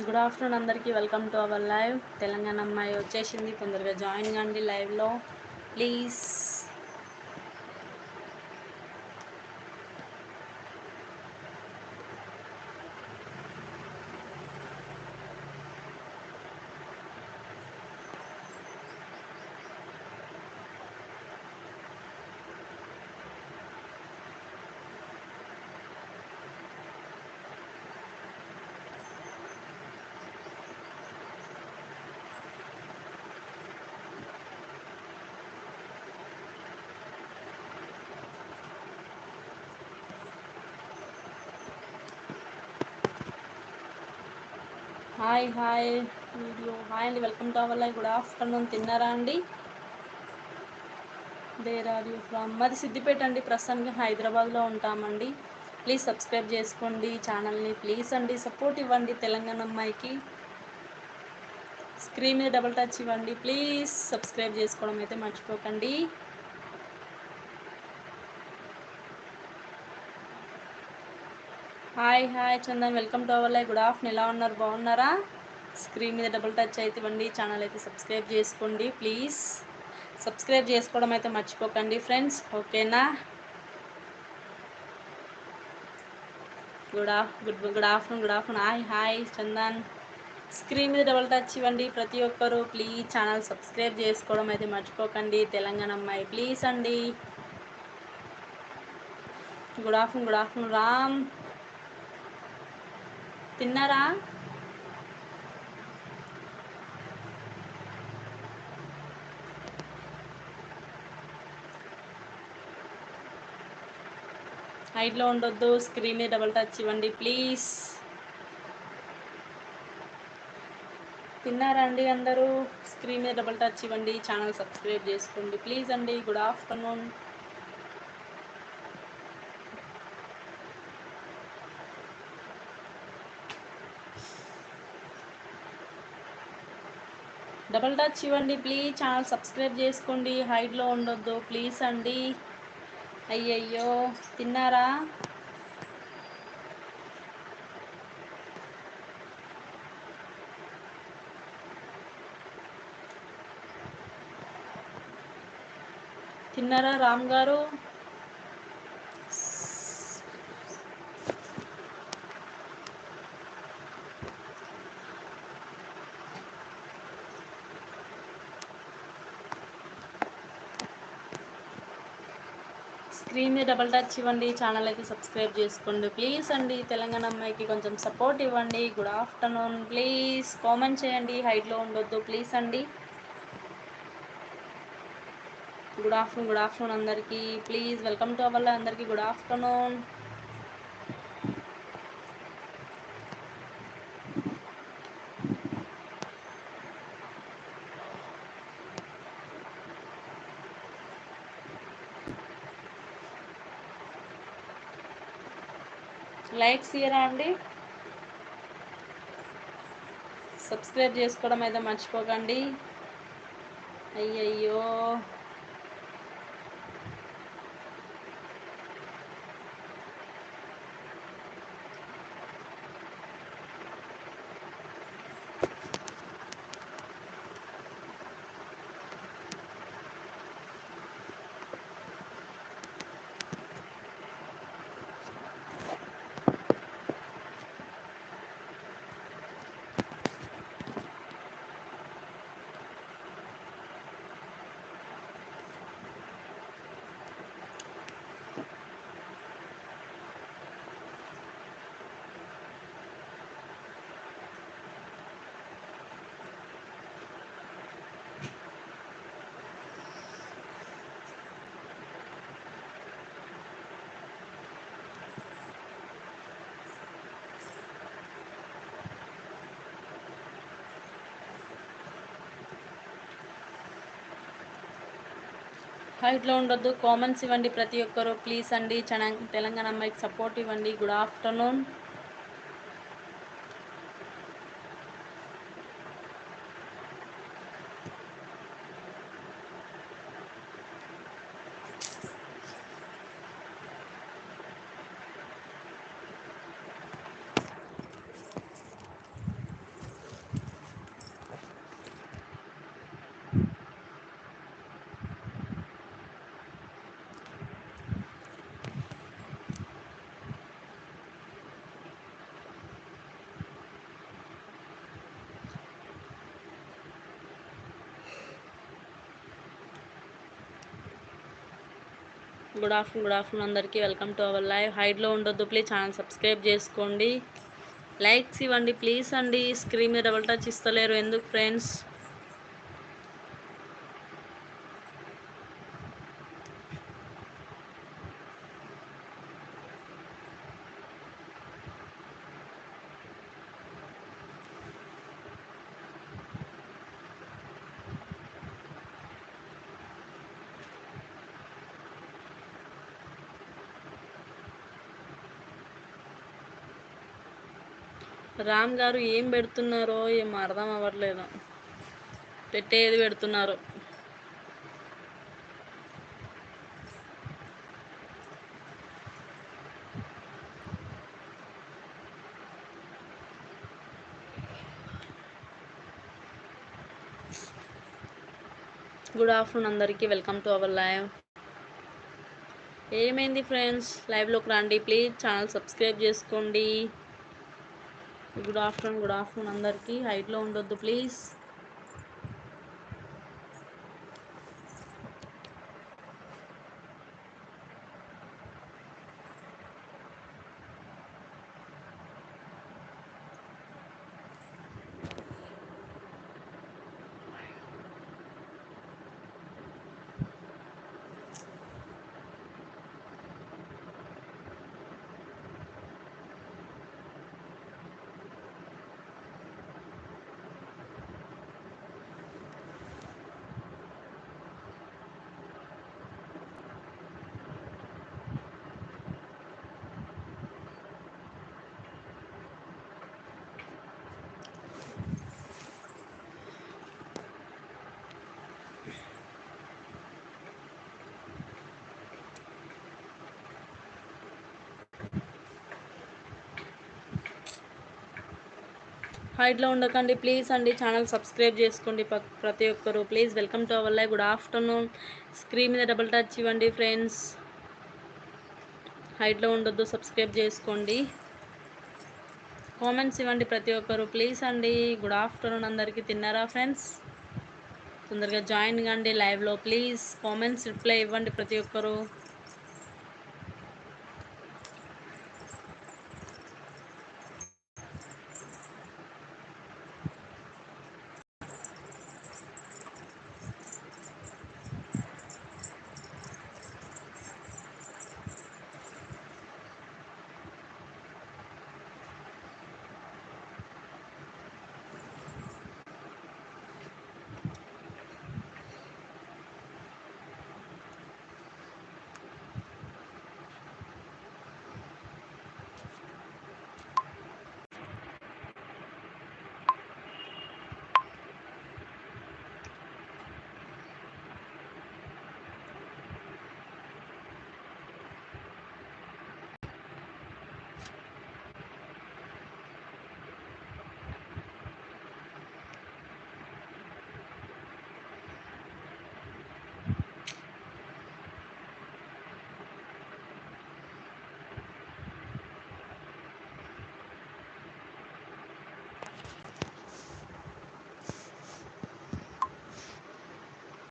Good afternoon అందరికీ welcome to our live. Telangana అమ్మాయి వచ్చేసింది తొందరగా జాయిన్ కండి లైవ్లో. Please. Hi hi. Video. Hi అండి welcome to our life good afternoon. తిన్నారా అండి? Where are you from? మాది సిద్దిపేట అండి ప్రస్తుతానికి హైదరాబాద్లో ఉంటామండి. ప్లీజ్ సబ్స్క్రైబ్ చేసుకోండి ఛానల్ని. ప్లీజ్ అండి సపోర్ట్ ఇవ్వండి తెలంగాణ అమ్మాయికి. స్క్రీన్ మీద డబుల్ టచ్ ఇవ్వండి. ప్లీజ్ సబ్స్క్రైబ్ చేసుకోవడం అయితే మర్చిపోకండి. Hi hi Chandan. Welcome to our life good afternoon. ఎలా ఉన్నారు? బాగున్నారా? స్క్రీన్ మీద డబుల్ టచ్ అయితే ఇవ్వండి. ఛానల్ అయితే సబ్స్క్రైబ్ చేసుకోండి ప్లీజ్. సబ్స్క్రైబ్ చేసుకోవడం అయితే మర్చిపోకండి ఫ్రెండ్స్. ఓకేనా? Good of good good afternoon good afternoon. Hi hi Chandan. Screen మీద డబుల్ టచ్ ఇవ్వండి ప్రతి ఒక్కరూ. ప్లీజ్ ఛానల్ సబ్స్క్రైబ్ చేసుకోవడం అయితే మర్చిపోకండి. తెలంగాణ అమ్మాయి ప్లీజ్ అండి. Good afternoon good afternoon. Ram తిన్నారా? హైట్లో ఉండొద్దు స్క్రీన్ డబుల్ టచ్ ఇవ్వండి ప్లీజ్ తిన్నారా అండి అందరూ? స్క్రీన్ మీద డబుల్ టచ్ ఇవ్వండి ఛానల్ సబ్స్క్రైబ్ చేసుకోండి ప్లీజ్ అండి. గుడ్ ఆఫ్టర్నూన్ డబల్ టచ్ ఇవ్వండి ప్లీజ్ ఛానల్ సబ్స్క్రైబ్ చేసుకోండి. హైట్లో ఉండొద్దు. ప్లీజ్ అండి. అయ్యయ్యో. తిన్నారా? తిన్నారా రామ్ గారు? స్క్రీన్ మీద డబల్ టచ్ ఇవ్వండి ఛానల్ అయితే సబ్స్క్రైబ్ చేసుకోండి. ప్లీజ్ అండి తెలంగాణ అమ్మాయికి కొంచెం సపోర్ట్ ఇవ్వండి. గుడ్ ఆఫ్టర్నూన్ ప్లీజ్ కామెంట్ చేయండి హైట్లో ఉండొద్దు. ప్లీజ్ అండి. గుడ్ ఆఫ్టర్నూన్ గుడ్ ఆఫ్టర్నూన్ అందరికీ. ప్లీజ్ వెల్కమ్ టు అవర్ అందరికీ గుడ్ ఆఫ్టర్నూన్ లైక్స్ ఇయరా అండి? సబ్స్క్రైబ్ చేసుకోవడం అయితే మర్చిపోకండి. అయ్యయ్యో. హైట్లో ఉండొద్దు. కామెంట్స్ ఇవ్వండి ప్రతి ఒక్కరు. ప్లీజ్ అండి చన తెలంగాణ అమ్మాయికి సపోర్ట్ ఇవ్వండి. Good afternoon good afternoon good afternoon అందరికీ. Welcome to our live. హైడ్లో ఉండొద్దు ప్లీజ్ ఛానల్ సబ్స్క్రైబ్ చేసుకోండి. లైక్స్ ఇవ్వండి ప్లీజ్ అండి. స్క్రీన్ మీద డబుల్ టచ్ ఇస్తలేరు ఎందుకు ఫ్రెండ్స్? రామ్ గారు ఏం పెడుతున్నారో ఏం అర్థం అవ్వట్లేదు. పెట్టేది పెడుతున్నారు. గుడ్ ఆఫ్టర్నూన్ అందరికీ. వెల్కమ్ టు అవర్ లైవ్ ఏమైంది ఫ్రెండ్స్ లైవ్లోకి రండి ప్లీజ్ ఛానల్ సబ్స్క్రైబ్ చేసుకోండి. గుడ్ ఆఫ్టర్నూన్ గుడ్ ఆఫ్టర్నూన్ అందరికీ. హైట్లో ఉండొద్దు ప్లీజ్ హైట్లో ఉండకండి. ప్లీజ్ అండి ఛానల్ సబ్స్క్రైబ్ చేసుకోండి ప్రతి ఒక్కరు. Please welcome to our live. Good afternoon. Screen మీద డబుల్ టచ్ ఇవ్వండి ఫ్రెండ్స్. హైట్లో ఉండొద్దు సబ్స్క్రైబ్ చేసుకోండి. కామెంట్స్ ఇవ్వండి ప్రతి ఒక్కరు. ప్లీజ్ అండి గుడ్ ఆఫ్టర్నూన్ అందరికీ. తిన్నారా ఫ్రెండ్స్? తొందరగా జాయిన్ కండి లైవ్లో. ప్లీజ్ కామెంట్స్ రిప్లై ఇవ్వండి ప్రతి ఒక్కరు.